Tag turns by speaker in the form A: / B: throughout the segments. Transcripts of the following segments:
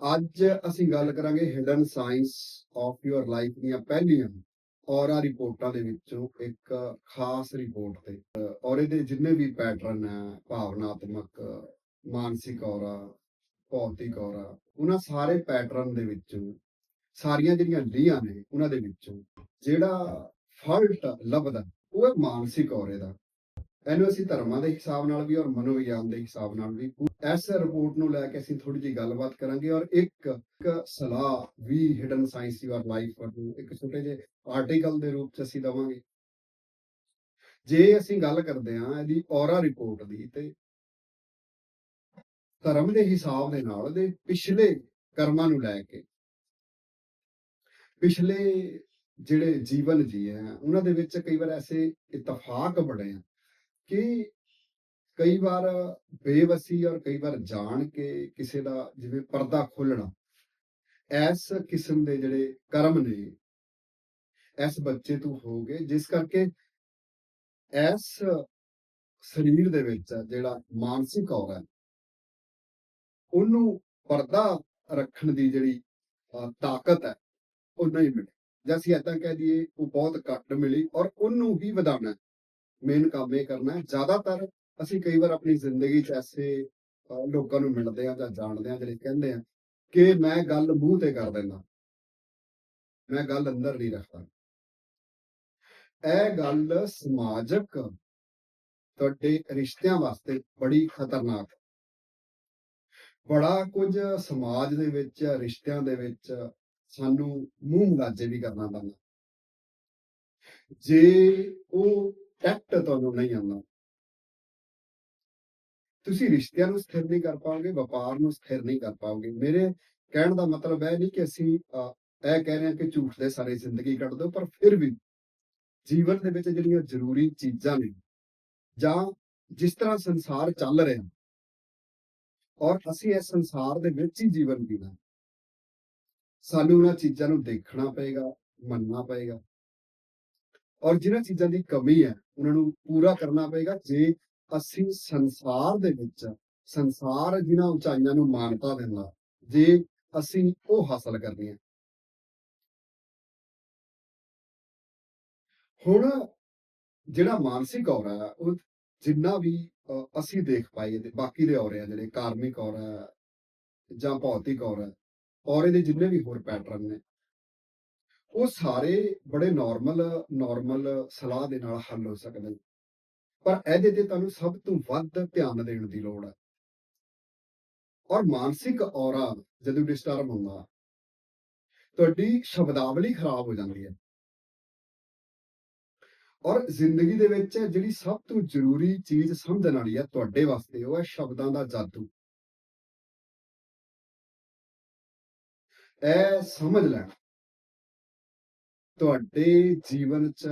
A: ਅੱਜ ਅਸੀਂ ਗੱਲ ਕਰਾਂਗੇ hidden science of your life ਦੀਆਂ ਪਹਿਲੀਆਂ ਔਰਾ ਰਿਪੋਰਟਾਂ ਦੇ ਵਿੱਚੋਂ ਇੱਕ ਖਾਸ ਰਿਪੋਰਟ ਤੇ। ਔਰੇ ਦੇ ਜਿੰਨੇ ਵੀ ਪੈਟਰਨ ਹੈ ਭਾਵਨਾਤਮਕ, ਮਾਨਸਿਕ ਔਰਾ, ਭੌਤਿਕ ਔਰਾ, ਉਹਨਾਂ ਸਾਰੇ ਪੈਟਰਨ ਦੇ ਵਿੱਚੋਂ, ਸਾਰੀਆਂ ਜਿਹੜੀਆਂ ਲੀਆਂ ਨੇ, ਉਹਨਾਂ ਦੇ ਵਿੱਚੋਂ ਜਿਹੜਾ ਫਾਲਟ ਲੱਭਦਾ, ਉਹ ਹੈ ਮਾਨਸਿਕ ਔਰੇ ਦਾ। ਇਹਨੂੰ ਅਸੀਂ ਧਰਮਾਂ ਦੇ ਹਿਸਾਬ ਨਾਲ ਵੀ ਔਰ ਮਨੋਵਿਗਿਆਨ ਦੇ ਹਿਸਾਬ ਨਾਲ ਵੀ ਇਸ ਰਿਪੋਰਟ ਨੂੰ ਲੈ ਕੇ ਅਸੀਂ ਥੋੜੀ ਜਿਹੀ ਗੱਲਬਾਤ ਕਰਾਂਗੇ ਔਰ ਇੱਕ ਸਲਾਹ ਵੀ ਹਿਡਨ ਸਾਇੰਸ ਯੂਅਰ ਲਾਈਫ ਨੂੰ ਇੱਕ ਛੋਟੇ ਜਿਹੇ ਆਰਟੀਕਲ ਦੇ ਰੂਪ ਚ ਅਸੀਂ ਦਵਾਂਗੇ। ਜੇ ਅਸੀਂ ਗੱਲ ਕਰਦੇ ਹਾਂ ਇਹਦੀ ਔਰਾ ਰਿਪੋਰਟ ਦੀ ਤੇ ਧਰਮ ਦੇ ਹਿਸਾਬ ਦੇ ਨਾਲ ਦੇ ਪਿਛਲੇ ਕਰਮਾਂ ਨੂੰ ਲੈ ਕੇ ਪਿਛਲੇ ਜਿਹੜੇ ਜੀਵਨ ਜੀ ਹੈ, ਉਹਨਾਂ ਦੇ ਵਿੱਚ ਕਈ ਵਾਰ ਐਸੇ ਇਤਫਾਕ ਬਣੇ ਆ ਕਿ ਕਈ ਵਾਰ ਬੇਵਸੀ ਔਰ ਕਈ ਵਾਰ ਜਾਣ ਕੇ ਕਿਸੇ ਦਾ ਜਿਵੇਂ ਪਰਦਾ ਖੋਲਣਾ ਇਸ ਕਿਸਮ ਦੇ ਜਿਹੜੇ ਕਰਮ ਨੇ ਇਸ ਬੱਚੇ ਤੋਂ ਹੋ ਗਏ, ਜਿਸ ਕਰਕੇ ਇਸ ਸਰੀਰ ਦੇ ਵਿੱਚ ਜਿਹੜਾ ਮਾਨਸਿਕ ਔਰਾ ਉਹਨੂੰ ਪਰਦਾ ਰੱਖਣ ਦੀ ਜਿਹੜੀ ਤਾਕਤ ਹੈ, ਉਹ ਨਹੀਂ ਮਿਲੀ। ਜਾਂ ਅਸੀਂ ਏਦਾਂ ਕਹਿ ਦਈਏ, ਉਹ ਬਹੁਤ ਘੱਟ ਮਿਲੀ ਔਰ ਉਹਨੂੰ ਹੀ ਵਧਾਉਣਾ ਮੇਨ ਕੰਮ ਇਹ ਕਰਨਾ ਹੈ। ਜ਼ਿਆਦਾਤਰ ਅਸੀਂ ਕਈ ਵਾਰ ਆਪਣੀ ਜ਼ਿੰਦਗੀ 'ਚ ਐਸੇ ਲੋਕਾਂ ਨੂੰ ਮਿਲਦੇ ਆ ਜਾਂ ਜਾਣਦੇ ਆ ਜਿਹੜੇ ਕਹਿੰਦੇ ਆ ਕਿ ਮੈਂ ਗੱਲ ਮੂੰਹ ਤੇ ਕਰ ਦਿੰਦਾ। ਮੈਂ ਗੱਲ ਅੰਦਰ ਨਹੀਂ ਰੱਖਦਾ। ਇਹ ਗੱਲ ਸਮਾਜਿਕ ਤੁਹਾਡੇ ਰਿਸ਼ਤਿਆਂ ਵਾਸਤੇ ਬੜੀ ਖਤਰਨਾਕ ਬੜਾ ਕੁਝ ਸਮਾਜ ਦੇ ਵਿੱਚ, ਰਿਸ਼ਤਿਆਂ ਦੇ ਵਿੱਚ ਸਾਨੂੰ ਮੂੰਹ ਮੁਲਾਜੇ ਵੀ ਕਰਨਾ ਪੈਂਦਾ। ਜੇ ਉਹ ਟੈਕਟ ਤੁਹਾਨੂੰ ਨਹੀਂ ਆਉਂਦਾ। ਤੁਸੀਂ ਰਿਸ਼ਤਿਆਂ ਨੂੰ ਸਥਿਰ ਨਹੀਂ ਕਰ ਪਾਓਗੇ ਵਪਾਰ ਨੂੰ ਸਥਿਰ ਨਹੀਂ ਕਰ ਪਾਓਗੇ। ਮੇਰੇ ਕਹਿਣ ਦਾ ਮਤਲਬ ਇਹ ਨਹੀਂ ਕਿ ਅਸੀਂ ਅਹ, ਇਹ ਕਹਿ ਰਹੇ ਹਾਂ ਕਿ ਝੂਠ ਦੇ ਸਾਰੇ ਜ਼ਿੰਦਗੀ ਕੱਢ ਦਿਓ ਪਰ ਫਿਰ ਵੀ ਜੀਵਨ ਦੇ ਵਿੱਚ ਜਿਹੜੀਆਂ ਜ਼ਰੂਰੀ ਚੀਜ਼ਾਂ ਨੇ ਜਾਂ ਜਿਸ ਤਰ੍ਹਾਂ ਸੰਸਾਰ ਚੱਲ ਰਿਹਾ ਔਰ ਅਸੀਂ ਇਸ ਸੰਸਾਰ ਦੇ ਵਿੱਚ ਹੀ ਜੀਵਨ ਜੀਣਾ ਸਾਨੂੰ ਉਹਨਾਂ ਚੀਜ਼ਾਂ ਨੂੰ ਦੇਖਣਾ ਪਏਗਾ ਮੰਨਣਾ ਪਏਗਾ। ਔਰ ਜਿਨ੍ਹਾਂ ਚੀਜ਼ਾਂ ਦੀ ਕਮੀ ਹੈ ਉਹਨਾਂ ਨੂੰ ਪੂਰਾ ਕਰਨਾ ਪਏਗਾ। ਜੇ ਅਸੀਂ ਸੰਸਾਰ ਦੇ ਵਿੱਚ ਸੰਸਾਰ ਜਿਨ੍ਹਾਂ ਉਚਾਈਆਂ ਨੂੰ ਮਾਨਤਾ ਦਿੰਦਾ ਜੇ ਅਸੀਂ ਉਹ ਹਾਸਲ ਕਰਨੀ ਹੈ। ਹੁਣ ਜਿਹੜਾ ਮਾਨਸਿਕ ਔਰਾ ਹੈ ਉਹ ਜਿੰਨਾ ਵੀ ਅ, ਅਸੀਂ ਦੇਖ ਪਾਈਏ ਤੇ ਬਾਕੀ ਦੇ ਔਰੇ ਆ ਜਿਹੜੇ ਕਾਰਮਿਕ ਔਰਾ ਹੈ ਜਾਂ ਭੌਤਿਕ ਔਰਾ ਹੈ ਔਰੇ ਦੇ ਜਿੰਨੇ ਵੀ ਹੋਰ ਪੈਟਰਨ ਨੇ ਉਹ ਸਾਰੇ ਬੜੇ ਨਾਰਮਲ ਨਾਰਮਲ ਸਲਾਹ ਦੇ ਨਾਲ ਹੱਲ ਹੋ ਸਕਦੇ ਨੇ। ਪਰ ਇਹਦੇ ਤੇ ਤੁਹਾਨੂੰ ਸਭ ਤੋਂ ਵੱਧ ਧਿਆਨ ਦੇਣ ਦੀ ਲੋੜ ਹੈ। ਔਰ ਮਾਨਸਿਕ ਔਰਾ ਜਦੋਂ ਡਿਸਟਰਬ ਹੁੰਦਾ, ਤੁਹਾਡੀ ਸ਼ਬਦਾਵਲੀ ਖਰਾਬ ਹੋ ਜਾਂਦੀ ਹੈ। ਔਰ ਜ਼ਿੰਦਗੀ ਦੇ ਵਿੱਚ ਜਿਹੜੀ ਸਭ ਤੋਂ ਜ਼ਰੂਰੀ ਚੀਜ਼ ਸਮਝਣ ਵਾਲੀ ਹੈ ਤੁਹਾਡੇ ਵਾਸਤੇ, ਉਹ ਹੈ ਸ਼ਬਦਾਂ ਦਾ ਜਾਦੂ। ਇਹ ਸਮਝ ਲੈਣਾ। ਤੁਹਾਡੇ ਜੀਵਨ 'ਚ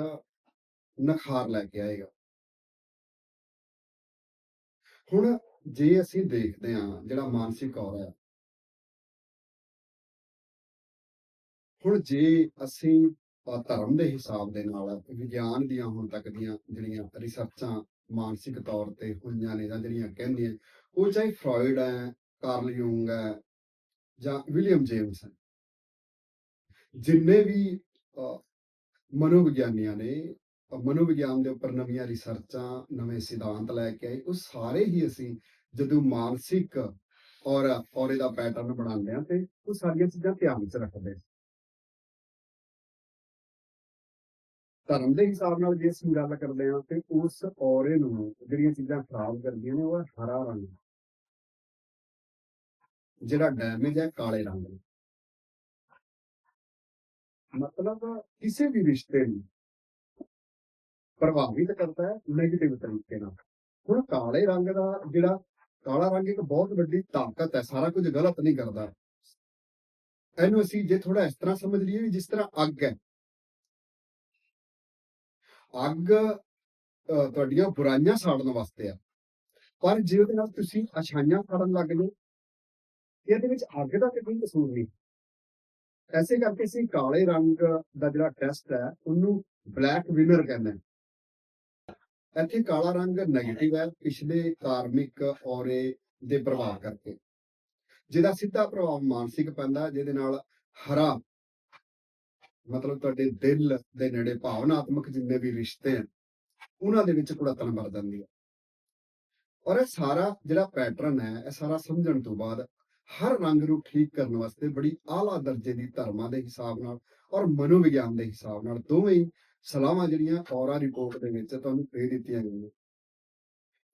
A: ਨਖਾਰ ਲੈ ਕੇ ਆਏਗਾ। ਹੁਣ ਜੇ ਅਸੀਂ ਦੇਖਦੇ ਹਾਂ ਜਿਹੜਾ ਮਾਨਸਿਕ ਔਰਾ ਹੈ। ਹੁਣ ਜੇ ਅਸੀਂ ਧਰਮ ਦੇ ਹਿਸਾਬ ਦੇ ਨਾਲ ਵਿਗਿਆਨ ਦੀਆਂ ਹੁਣ ਤੱਕ ਦੀਆਂ ਜਿਹੜੀਆਂ ਰਿਸਰਚਾਂ ਮਾਨਸਿਕ ਤੌਰ ਤੇ ਹੋਈਆਂ ਨੇ ਜਾਂ ਜਿਹੜੀਆਂ ਕਹਿੰਦੀਆਂ, ਉਹ ਚਾਹੇ ਫਰਾਇਡ ਹੈ, ਕਾਰਲ ਯੂੰਗ ਹੈ ਜਾਂ ਵਿਲੀਅਮ ਜੇਮਸ ਹੈ। ਜਿੰਨੇ ਵੀ ਮਨੋਵਿਗਿਆਨੀਆਂ ਨੇ ਮਨੋਵਿਗਿਆਨ ਦੇ ਉੱਪਰ ਨਵੀਆਂ ਰਿਸਰਚਾਂ, ਨਵੇਂ ਸਿਧਾਂਤ ਲੈ ਕੇ ਆਏ। ਉਹ ਸਾਰੇ ਹੀ ਅਸੀਂ ਜਦੋਂ ਮਾਨਸਿਕ ਔਰ ਔਰੇ ਦਾ ਪੈਟਰਨ ਬਣਾਉਂਦੇ ਆ ਤੇ ਉਹ ਸਾਰੀਆਂ ਚੀਜ਼ਾਂ ਧਿਆਨ 'ਚ ਰੱਖਦੇ ਧਰਮ ਦੇ ਹਿਸਾਬ ਨਾਲ ਜੇ ਅਸੀਂ ਗੱਲ ਕਰਦੇ ਹਾਂ ਤੇ ਉਸ ਔਰੇ ਨੂੰ ਜਿਹੜੀਆਂ ਚੀਜ਼ਾਂ ਖਰਾਬ ਕਰਦੀਆਂ ਨੇ, ਉਹ ਹਰਾ ਰੰਗ। ਜਿਹੜਾ ਡੈਮੇਜ ਹੈ, ਕਾਲੇ ਰੰਗ। ਦਾ ਮਤਲਬ ਕਿਸੇ ਵੀ ਰਿਸ਼ਤੇ ਨੂੰ ਪ੍ਰਭਾਵਿਤ ਕਰਦਾ ਹੈ ਨੈਗੇਟਿਵ ਤਰੀਕੇ ਨਾਲ। ਹੁਣ ਕਾਲੇ ਰੰਗ ਦਾ ਜਿਹੜਾ ਕਾਲਾ ਰੰਗ ਇੱਕ ਬਹੁਤ ਵੱਡੀ ਤਾਕਤ ਹੈ ਸਾਰਾ ਕੁਝ ਗਲਤ ਨਹੀਂ ਕਰਦਾ। ਇਹਨੂੰ ਅਸੀਂ ਜੇ ਥੋੜਾ ਇਸ ਤਰ੍ਹਾਂ ਸਮਝ ਲਈਏ ਵੀ ਜਿਸ ਤਰ੍ਹਾਂ ਅੱਗ ਹੈ। ਅੱਗ ਅਹ, ਤੁਹਾਡੀਆਂ ਬੁਰਾਈਆਂ ਸਾੜਨ ਵਾਸਤੇ ਆ ਪਰ ਜੇ ਉਹਦੇ ਨਾਲ ਤੁਸੀਂ ਅਛਾਈਆਂ ਸਾੜਨ ਲੱਗ ਜਾਓ ਇਹਦੇ ਵਿੱਚ ਅੱਗ ਦਾ ਤੇ ਕੋਈ ਕਸੂਰ ਨਹੀਂ। ਐਸੇ ਕਰਕੇ ਅਸੀਂ ਕਾਲੇ ਰੰਗ ਦਾ ਜਿਹੜਾ ਟੈਸਟ ਹੈ, ਉਹਨੂੰ ਬਲੈਕ ਵਿਨਰ ਕਹਿੰਦੇ ਨੇ। ਇੱਥੇ ਕਾਲਾ ਰੰਗ ਨੈਗੇਟਿਵ ਹੈ, ਪਿਛਲੇ ਕਾਰਮਿਕ ਔਰੇ ਦੇ ਪ੍ਰਭਾਵ ਕਰਕੇ। ਜਿਹਦਾ ਸਿੱਧਾ ਪ੍ਰਭਾਵ ਮਾਨਸਿਕ ਪੈਂਦਾ, ਜਿਹਦੇ ਨਾਲ ਹਰਾ, ਮਤਲਬ ਤੁਹਾਡੇ ਦਿਲ ਦੇ ਨੇੜੇ ਭਾਵਨਾਤਮਕ ਜਿੰਨੇ ਵੀ ਰਿਸ਼ਤੇ ਹਨ ਉਹਨਾਂ ਦੇ ਵਿੱਚ ਕੁੜਤਣ ਵਰ ਜਾਂਦੀ ਹੈ। ਔਰ ਇਹ ਸਾਰਾ ਜਿਹੜਾ ਪੈਟਰਨ ਹੈ, ਇਹ ਸਾਰਾ ਸਮਝਣ ਤੋਂ ਬਾਅਦ ਹਰ ਰੰਗ ਨੂੰ ਠੀਕ ਕਰਨ ਵਾਸਤੇ ਬੜੀ ਆਲਾ ਦਰਜੇ ਦੀ ਧਰਮਾਂ ਦੇ ਹਿਸਾਬ ਨਾਲ ਔਰ ਮਨੋਵਿਗਿਆਨ ਦੇ ਹਿਸਾਬ ਨਾਲ ਦੋਵੇਂ ਸਲਾਹਾਂ ਜਿਹੜੀਆਂ ਔਰਾ ਰਿਪੋਰਟ ਦੇ ਵਿੱਚ ਤੁਹਾਨੂੰ ਦੇ ਦਿੱਤੀਆਂ ਗਈਆਂ।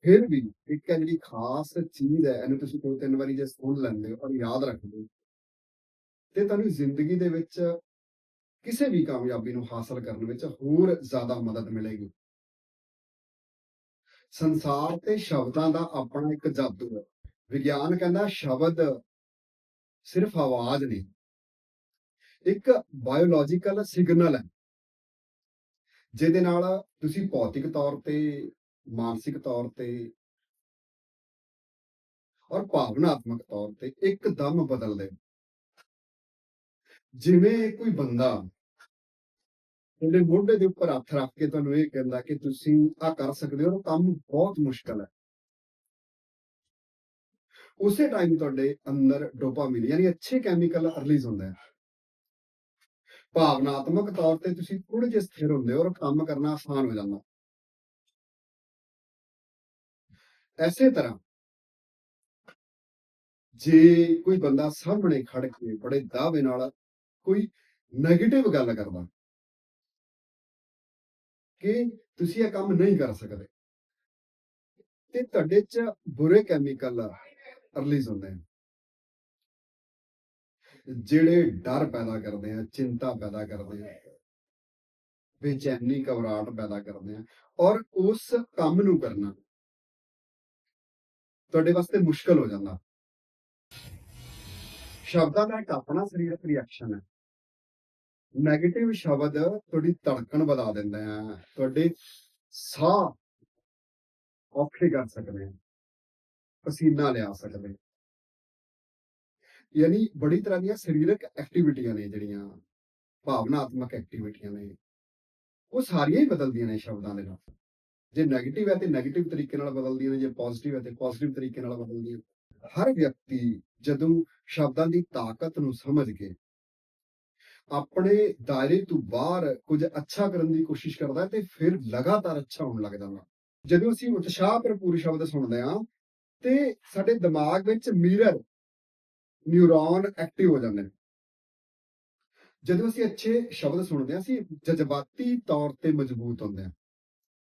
A: ਫਿਰ ਵੀ ਇੱਕ ਹੈ ਜਿਹੜੀ ਖਾਸ ਚੀਜ਼ ਹੈ, ਇਹਨੂੰ ਤੁਸੀਂ ਦੋ ਤਿੰਨ ਵਾਰੀ ਜੇ ਸੁਣ ਲੈਂਦੇ ਹੋ ਔਰ ਯਾਦ ਰੱਖਦੇ ਹੋ। ਤੇ ਤੁਹਾਨੂੰ ਜ਼ਿੰਦਗੀ ਦੇ ਵਿੱਚ ਕਿਸੇ ਵੀ ਕਾਮਯਾਬੀ ਨੂੰ ਹਾਸਲ ਕਰਨ ਵਿੱਚ ਹੋਰ ਜ਼ਿਆਦਾ ਮਦਦ ਮਿਲੇਗੀ। ਸੰਸਾਰ ਤੇ ਸ਼ਬਦਾਂ ਦਾ ਆਪਣਾ ਇੱਕ ਜਾਦੂ ਹੈ। ਵਿਗਿਆਨ ਕਹਿੰਦਾ ਸ਼ਬਦ ਸਿਰਫ ਆਵਾਜ਼ ਨਹੀਂ, ਇੱਕ ਬਾਇਓਲੋਜੀਕਲ ਸਿਗਨਲ ਹੈ, ਜਿਹਦੇ ਨਾਲ ਤੁਸੀਂ ਭੌਤਿਕ ਤੌਰ ਤੇ, ਮਾਨਸਿਕ ਤੌਰ ਤੇ ਔਰ ਭਾਵਨਾਤਮਕ ਤੌਰ ਤੇ ਇੱਕਦਮ ਬਦਲਦੇ ਹੋ। ਜਿਵੇਂ ਕੋਈ ਬੰਦਾ ਤੁਹਾਡੇ ਮੋਢੇ ਦੇ ਉੱਪਰ ਹੱਥ ਰੱਖ ਕੇ ਤੁਹਾਨੂੰ ਇਹ ਕਹਿੰਦਾ ਕਿ ਤੁਸੀਂ ਆ ਕਰ ਸਕਦੇ ਹੋ ਕੰਮ ਬਹੁਤ ਮੁਸ਼ਕਲ ਹੈ ਉਸੇ ਟਾਈਮ ਤੁਹਾਡੇ ਅੰਦਰ ਡੋਪਾਮਾਈਨ ਯਾਨੀ ਅੱਛੇ ਕੈਮੀਕਲ ਰਿਲੀਜ਼ ਹੁੰਦੇ ਆ। ਭਾਵਨਾਤਮਕ ਤੌਰ ਤੇ ਤੁਸੀਂ ਥੋੜੇ ਜਿਹਾ ਸਥਿਰ ਹੁੰਦੇ ਹੋ ਔਰ ਕੰਮ ਕਰਨਾ ਆਸਾਨ ਹੋ ਜਾਂਦਾ। ਐਸੇ ਤਰ੍ਹਾਂ ਜੇ ਕੋਈ ਬੰਦਾ ਸਾਹਮਣੇ ਖੜ ਕੇ ਬੜੇ ਦਾਅਵੇ ਨਾਲ ਕੋਈ 네ਗੇਟਿਵ ਗੱਲ ਕਰਦਾ ਕਿ ਤੁਸੀਂ ਇਹ ਕੰਮ ਨਹੀਂ ਕਰ ਸਕਦੇ, ਤੇ ਤੁਹਾਡੇ ਚ ਬੁਰੇ ਕੈਮੀਕਲ ਰਿਲੀਜ਼ ਹੁੰਦੇ ਆ। ਜਿਹੜੇ ਡਰ ਪੈਦਾ ਕਰਦੇ ਆ, ਚਿੰਤਾ ਪੈਦਾ ਕਰਦੇ ਆ ਬੇਚੈਨੀ ਘਬਰਾਹਟ ਪੈਦਾ ਕਰਦੇ ਆ ਔਰ ਉਸ ਕੰਮ ਨੂੰ ਕਰਨਾ ਤੁਹਾਡੇ ਵਾਸਤੇ ਮੁਸ਼ਕਲ ਹੋ ਜਾਂਦਾ। ਸ਼ਬਦਾਂ ਦਾ ਇੱਕ ਆਪਣਾ ਸਰੀਰਕ ਰਿਐਕਸ਼ਨ ਹੈ 네ਗੇਟਿਵ ਸ਼ਬਦ ਤੁਹਾਡੀ ਧੜਕਣ ਵਧਾ ਦਿੰਦੇ ਆ, ਤੁਹਾਡੇ ਸਾਹ ਔਖੇ ਕਰ ਸਕਦੇ ਆ। ਪਸੀਨਾ ਲਿਆ ਸਕਦੇ। ਯਾਨੀ ਬੜੀ ਤਰ੍ਹਾਂ ਦੀਆਂ ਸਰੀਰਕ ਐਕਟੀਵਿਟੀਆਂ ਨੇ ਜਿਹੜੀਆਂ, ਭਾਵਨਾਤਮਕ ਐਕਟੀਵਿਟੀਆਂ ਨੇ। ਉਹ ਸਾਰੀਆਂ ਹੀ ਬਦਲਦੀਆਂ ਨੇ ਸ਼ਬਦਾਂ ਦੇ ਨਾਲ। ਜੇ 네ਗੇਟਿਵ ਹੈ ਤੇ 네ਗੇਟਿਵ ਤਰੀਕੇ ਨਾਲ ਬਦਲਦੀਆਂ ਨੇ, ਜੇ ਪੋਜ਼ਿਟਿਵ ਹੈ ਤੇ ਪੋਜ਼ਿਟਿਵ ਤਰੀਕੇ ਨਾਲ ਬਦਲਦੀਆਂ ਨੇ। ਹਰ ਵਿਅਕਤੀ ਜਦੋਂ ਸ਼ਬਦਾਂ ਦੀ ਤਾਕਤ ਨੂੰ ਸਮਝ ਕੇ ਆਪਣੇ ਦਾਇਰੇ ਤੋਂ ਬਾਹਰ ਕੁਝ ਅੱਛਾ ਕਰਨ ਦੀ ਕੋਸ਼ਿਸ਼ ਕਰਦਾ ਤੇ ਫਿਰ ਲਗਾਤਾਰ ਅੱਛਾ ਹੋਣ ਲੱਗ ਜਾਂਦਾ ਜਦੋਂ ਅਸੀਂ ਉਤਸ਼ਾਹ ਭਰਪੂਰ ਸ਼ਬਦ ਸੁਣਦੇ ਹਾਂ ਤੇ ਸਾਡੇ ਦਿਮਾਗ ਵਿੱਚ ਮਿਰਰ ਨਿਊਰੋਨ ਐਕਟਿਵ ਹੋ ਜਾਂਦੇ ਨੇ। ਜਦੋਂ ਅਸੀਂ ਅੱਛੇ ਸ਼ਬਦ ਸੁਣਦੇ ਹਾਂ ਅਸੀਂ ਜਜ਼ਬਾਤੀ ਤੌਰ ਤੇ ਮਜ਼ਬੂਤ ਹੁੰਦੇ ਹਾਂ।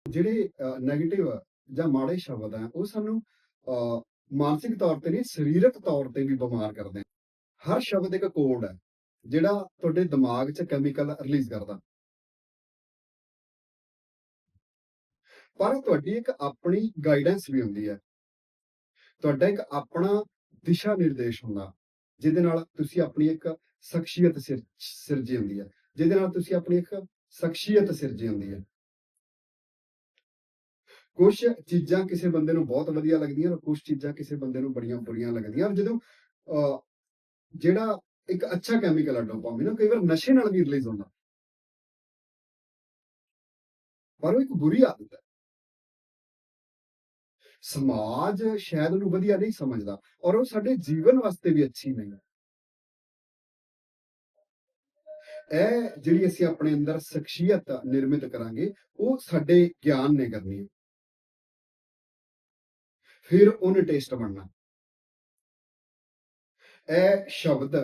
A: ਜਿਹੜੇ 네ਗੇਟਿਵ ਜਾਂ ਮਾੜੇ ਸ਼ਬਦ ਆ ਉਹ ਸਾਨੂੰ ਅਹ, ਮਾਨਸਿਕ ਤੌਰ ਤੇ ਨਹੀਂ ਸਰੀਰਕ ਤੌਰ ਤੇ ਵੀ ਬਿਮਾਰ ਕਰਦੇ ਆ ਹਰ ਸ਼ਬਦ ਇੱਕ ਕੋਡ ਹੈ ਜਿਹੜਾ ਤੁਹਾਡੇ ਦਿਮਾਗ 'ਚ ਕੈਮੀਕਲ ਰਿਲੀਜ਼ ਕਰਦਾ। ਪਰ ਤੁਹਾਡੀ ਇੱਕ ਆਪਣੀ ਗਾਈਡੈਂਸ ਵੀ ਹੁੰਦੀ ਹੈ। ਤੁਹਾਡਾ ਇੱਕ ਆਪਣਾ ਦਿਸ਼ਾ ਨਿਰਦੇਸ਼ ਹੁੰਦਾ ਜਿਹਦੇ ਨਾਲ ਤੁਸੀਂ ਆਪਣੀ ਇੱਕ ਸ਼ਖਸੀਅਤ ਸਿਰ- ਸਿਰਜੀ ਹੁੰਦੀ ਹੈ ਜਿਹਦੇ ਨਾਲ ਤੁਸੀਂ ਆਪਣੀ ਇੱਕ ਸ਼ਖਸੀਅਤ ਸਿਰਜੀ ਹੁੰਦੀ ਹੈ। ਕੁਝ ਚੀਜ਼ਾਂ ਕਿਸੇ ਬੰਦੇ ਨੂੰ ਬਹੁਤ ਵਧੀਆ ਲੱਗਦੀਆਂ ਔਰ ਕੁਝ ਚੀਜ਼ਾਂ ਕਿਸੇ ਬੰਦੇ ਨੂੰ ਬੜੀਆਂ ਬੁਰੀਆਂ ਲੱਗਦੀਆਂ ਔਰ ਜਦੋਂ ਅਹ, ਜਿਹੜਾ ਇੱਕ ਅੱਛਾ ਕੈਮੀਕਲ ਹੈ ਡੋਪਾਮਾਈਨ ਨਾ ਕਈ ਵਾਰ ਨਸ਼ੇ ਨਾਲ ਵੀ ਰਿਲੀਜ਼ ਹੁੰਦਾ। ਪਰ ਉਹ ਇੱਕ ਬੁਰੀ ਆਦਤ ਹੈ। ਸਮਾਜ ਸ਼ਾਇਦ ਉਹਨੂੰ ਵਧੀਆ ਨਹੀਂ ਸਮਝਦਾ ਔਰ ਉਹ ਸਾਡੇ ਜੀਵਨ ਵਾਸਤੇ ਵੀ ਅੱਛੀ ਨਹੀਂ ਹੈ। ਇਹ ਜਿਹੜੀ ਅਸੀਂ ਆਪਣੇ ਅੰਦਰ ਸ਼ਖਸੀਅਤ ਨਿਰਮਿਤ ਕਰਾਂਗੇ, ਉਹ ਸਾਡੇ ਗਿਆਨ ਨੇ ਕਰਨੀ ਹੈ। ਫਿਰ ਉਹਨੇ ਟੇਸਟ ਬਣਨਾ। ਇਹ ਸ਼ਬਦ,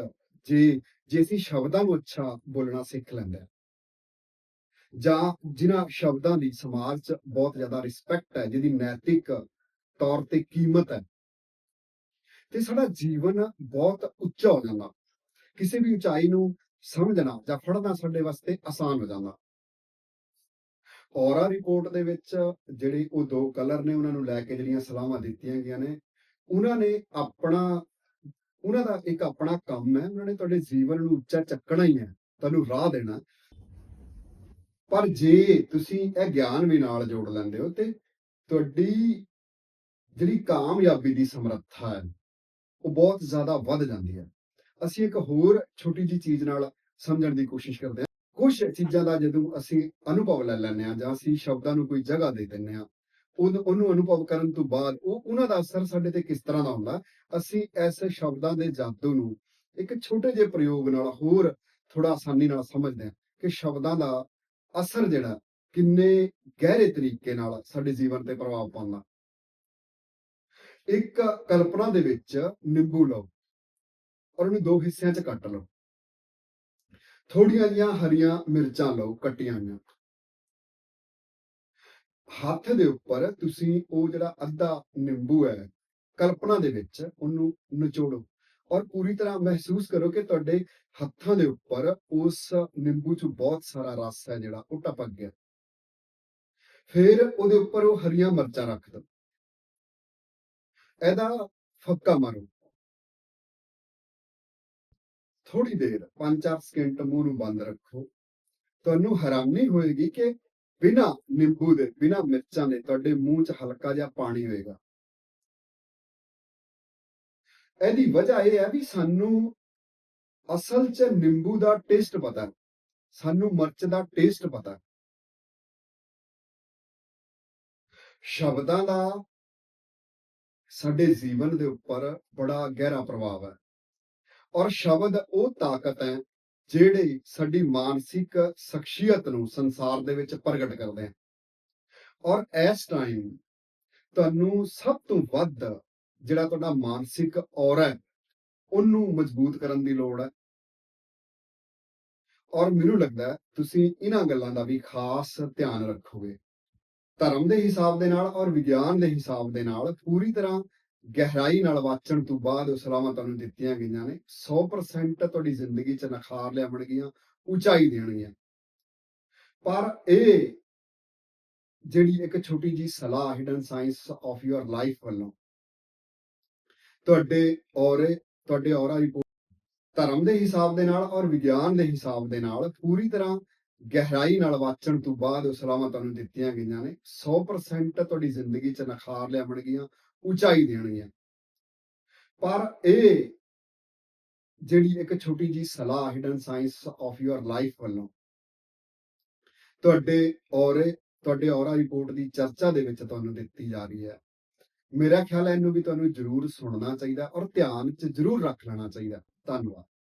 A: ਜੇ ਜੇ ਅਸੀਂ ਸ਼ਬਦਾਂ ਨੂੰ ਅੱਛਾ ਬੋਲਣਾ ਸਿੱਖ ਲੈਂਦਾ ਜਾਂ ਜਿਨ੍ਹਾਂ ਸ਼ਬਦਾਂ ਦੀ ਸਮਾਜ 'ਚ ਬਹੁਤ ਜ਼ਿਆਦਾ ਰਿਸਪੈਕਟ ਹੈ, ਜਿਹਦੀ ਨੈਤਿਕ ਤੌਰ ਤੇ ਕੀਮਤ ਹੈ। ਤੇ ਸਾਡਾ ਜੀਵਨ ਬਹੁਤ ਉੱਚਾ ਹੋ ਜਾਂਦਾ। ਕਿਸੇ ਵੀ ਉਚਾਈ ਨੂੰ ਸਮਝਣਾ ਜਾਂ ਫੜਨਾ ਸਾਡੇ ਵਾਸਤੇ ਆਸਾਨ ਹੋ ਜਾਂਦਾ। ਔਰਾ ਰਿਪੋਰਟ ਦੇ ਵਿੱਚ ਜਿਹੜੇ ਉਹ ਦੋ ਕਲਰ ਨੇ, ਉਹਨਾਂ ਨੂੰ ਲੈ ਕੇ ਜਿਹੜੀਆਂ ਸਲਾਹਾਂ ਦਿੱਤੀਆਂ ਗਈਆਂ ਨੇ, ਉਹਨਾਂ ਨੇ ਆਪਣਾ, ਉਹਨਾਂ ਦਾ ਇੱਕ ਆਪਣਾ ਕੰਮ ਹੈ, ਉਹਨਾਂ ਨੇ ਤੁਹਾਡੇ ਜੀਵਨ ਨੂੰ ਉੱਚਾ ਚੱਕਣਾ ਹੀ ਹੈ, ਤੁਹਾਨੂੰ ਰਾਹ ਦੇਣਾ। ਪਰ ਜੇ ਤੁਸੀਂ ਇਹ ਗਿਆਨ ਵੀ ਨਾਲ ਜੋੜ ਲੈਂਦੇ ਹੋ ਤੇ ਤੁਹਾਡੀ ਜਿਹੜੀ ਕਾਮਯਾਬੀ ਦੀ ਸਮਰੱਥਾ ਹੈ, ਉਹ ਬਹੁਤ ਜ਼ਿਆਦਾ ਵੱਧ ਜਾਂਦੀ ਹੈ। ਅਸੀਂ ਇੱਕ ਹੋਰ ਛੋਟੀ ਜੀ ਚੀਜ਼ ਨਾਲ ਸਮਝਣ ਦੀ ਕੋਸ਼ਿਸ਼ ਕਰਦੇ ਹਾਂ। ਕੁਝ ਚੀਜ਼ਾਂ ਦਾ ਜਦੋਂ ਅਸੀਂ ਅਨੁਭਵ ਲੈ ਲੈਂਦੇ ਹਾਂ ਜਾਂ ਅਸੀਂ ਸ਼ਬਦਾਂ ਨੂੰ ਕੋਈ ਜਗ੍ਹਾ ਦੇ ਦਿੰਦੇ ਹਾਂ, ਉਹਨੂੰ ਉਹਨੂੰ ਅਨੁਭਵ ਕਰਨ ਤੋਂ ਬਾਅਦ ਉਹ, ਉਹਨਾਂ ਦਾ ਅਸਰ ਸਾਡੇ ਤੇ ਕਿਸ ਤਰ੍ਹਾਂ ਦਾ ਹੁੰਦਾ, ਅਸੀਂ ਇਸ ਸ਼ਬਦਾਂ ਦੇ ਜਾਦੂ ਨੂੰ ਇੱਕ ਛੋਟੇ ਜਿਹੇ ਪ੍ਰਯੋਗ ਨਾਲ ਹੋਰ ਥੋੜਾ ਆਸਾਨੀ ਨਾਲ ਸਮਝਦੇ ਹਾਂ ਕਿ ਸ਼ਬਦਾਂ ਦਾ ਅਸਰ ਜਿਹੜਾ ਕਿੰਨੇ ਗਹਿਰੇ ਤਰੀਕੇ ਨਾਲ ਸਾਡੇ ਜੀਵਨ ਤੇ ਪ੍ਰਭਾਵ ਪਾਉਂਦਾ। ਇੱਕ ਕਲਪਨਾ ਦੇ ਵਿੱਚ ਨਿੰਬੂ ਲਓ ਔਰ ਉਹਨੂੰ ਦੋ ਹਿੱਸਿਆਂ 'ਚ ਕੱਟ ਲਓ। ਥੋੜੀਆਂ ਜਿਹੀਆਂ ਹਰੀਆਂ ਮਿਰਚਾਂ ਲਓ ਕੱਟੀਆਂ ਹੋਈਆਂ। ਹੱਥ ਦੇ ਉੱਪਰ ਤੁਸੀਂ ਉਹ ਜਿਹੜਾ ਅੱਧਾ ਨਿੰਬੂ ਹੈ, ਕਲਪਨਾ ਦੇ ਵਿੱਚ ਉਹਨੂੰ ਨਿਚੋੜੋ ਔਰ ਪੂਰੀ ਤਰ੍ਹਾਂ ਮਹਿਸੂਸ ਕਰੋ ਕਿ ਤੁਹਾਡੇ ਹੱਥਾਂ ਦੇ ਉੱਪਰ ਉਸ ਨਿੰਬੂ 'ਚ ਬਹੁਤ ਸਾਰਾ ਰਸ ਹੈ ਜਿਹੜਾ, ਉਹ ਟਪਕ ਗਿਆ। ਫਿਰ ਉਹਦੇ ਉੱਪਰ ਉਹ ਹਰੀਆਂ ਮਿਰਚਾਂ ਰੱਖ ਦਿਓ। ਇਹਦਾ ਫੱਕਾ ਮਾਰੋ। ਥੋੜੀ ਦੇਰ 5-4 ਸਕਿੰਟ ਮੂੰਹ ਨੂੰ ਬੰਦ ਰੱਖੋ। ਤੁਹਾਨੂੰ ਹੈਰਾਨੀ ਹੋਏਗੀ ਕਿ ਬਿਨਾ ਨਿੰਬੂ ਦੇ, ਬਿਨਾ ਮਿਰਚਾਂ ਦੇ ਤੁਹਾਡੇ ਮੂੰਹ 'ਚ ਹਲਕਾ ਜਿਹਾ ਪਾਣੀ ਹੋਏਗਾ। ਇਹਦੀ ਵਜ੍ਹਾ ਇਹ ਹੈ ਵੀ ਸਾਨੂੰ ਅਸਲ 'ਚ ਨਿੰਬੂ ਦਾ ਟੇਸਟ ਪਤਾ ਸਾਨੂੰ ਮਿਰਚ ਦਾ ਟੇਸਟ ਪਤਾ ਸ਼ਬਦਾਂ ਦਾ ਸਾਡੇ ਜੀਵਨ ਦੇ ਉੱਪਰ ਬੜਾ ਗਹਿਰਾ ਪ੍ਰਭਾਵ ਹੈ। ਔਰ ਸ਼ਬਦ ਉਹ ਤਾਕਤ ਹੈ ਜਿਹੜੇ ਸਾਡੀ ਮਾਨਸਿਕ ਸ਼ਖਸੀਅਤ ਨੂੰ ਸੰਸਾਰ ਦੇ ਵਿੱਚ ਪ੍ਰਗਟ ਕਰਦੇ ਹਨ। ਔਰ ਇਸ ਟਾਈਮ ਤੁਹਾਨੂੰ ਸਭ ਤੋਂ ਵੱਧ ਜਿਹੜਾ ਤੁਹਾਡਾ ਮਾਨਸਿਕ ਔਰਾ ਹੈ, ਉਹਨੂੰ ਮਜ਼ਬੂਤ ਕਰਨ ਦੀ ਲੋੜ ਹੈ। ਔਰ ਮੈਨੂੰ ਲੱਗਦਾ ਤੁਸੀਂ ਇਹਨਾਂ ਗੱਲਾਂ ਦਾ ਵੀ ਖਾਸ ਧਿਆਨ ਰੱਖੋਗੇ। ਧਰਮ ਦੇ ਹਿਸਾਬ ਦੇ ਨਾਲ ਔਰ ਵਿਗਿਆਨ ਦੇ ਹਿਸਾਬ ਦੇ ਨਾਲ ਪੂਰੀ ਤਰ੍ਹਾਂ ਗਹਿਰਾਈ ਨਾਲ ਵਾਚਣ ਤੋਂ ਬਾਅਦ ਉਹ ਸਲਾਹਾਂ ਤੁਹਾਨੂੰ ਦਿੱਤੀਆਂ ਗਈਆਂ ਨੇ। 100% ਤੁਹਾਡੀ ਜ਼ਿੰਦਗੀ 'ਚ ਨਖਾਰ ਲਿਆਉਣਗੀਆਂ ਉਚਾਈ ਦੇਣਗੀਆਂ। ਪਰ ਇਹ ਜਿਹੜੀ ਇੱਕ ਛੋਟੀ ਜੀ ਸਲਾਹ hidden science of your life ਵੱਲੋਂ ਤੁਹਾਡੇ ਔਰੇ, ਤੁਹਾਡੇ ਔਰਾ ਰਿਪੋਰਟ ਧਰਮ ਦੇ ਹਿਸਾਬ ਦੇ ਨਾਲ ਔਰ ਵਿਗਿਆਨ ਦੇ ਹਿਸਾਬ ਦੇ ਨਾਲ ਪੂਰੀ ਤਰ੍ਹਾਂ ਗਹਿਰਾਈ ਨਾਲ ਵਾਚਣ ਤੋਂ ਬਾਅਦ ਉਹ ਸਲਾਹਾਂ ਤੁਹਾਨੂੰ ਦਿੱਤੀਆਂ ਗਈਆਂ ਨੇ। 100% ਤੁਹਾਡੀ ਜ਼ਿੰਦਗੀ 'ਚ ਨਖਾਰ ਲਿਆਉਣਗੀਆਂ ਉਚਾਈ ਦੇਣਗੀਆਂ। ਪਰ ਇਹ ਜਿਹੜੀ ਇੱਕ ਛੋਟੀ ਜੀ ਸਲਾਹ hidden science of your life ਵੱਲੋਂ ਤੁਹਾਡੇ ਔਰੇ, ਤੁਹਾਡੇ ਔਰਾ ਰਿਪੋਰਟ ਦੀ ਚਰਚਾ ਦੇ ਵਿੱਚ ਤੁਹਾਨੂੰ ਦਿੱਤੀ ਜਾ ਰਹੀ ਹੈ। ਮੇਰਾ ਖਿਆਲ ਹੈ ਇਹਨੂੰ ਵੀ ਤੁਹਾਨੂੰ ਜ਼ਰੂਰ ਸੁਣਨਾ ਚਾਹੀਦਾ ਔਰ ਧਿਆਨ 'ਚ ਜ਼ਰੂਰ ਰੱਖ ਲੈਣਾ ਚਾਹੀਦਾ। ਧੰਨਵਾਦ।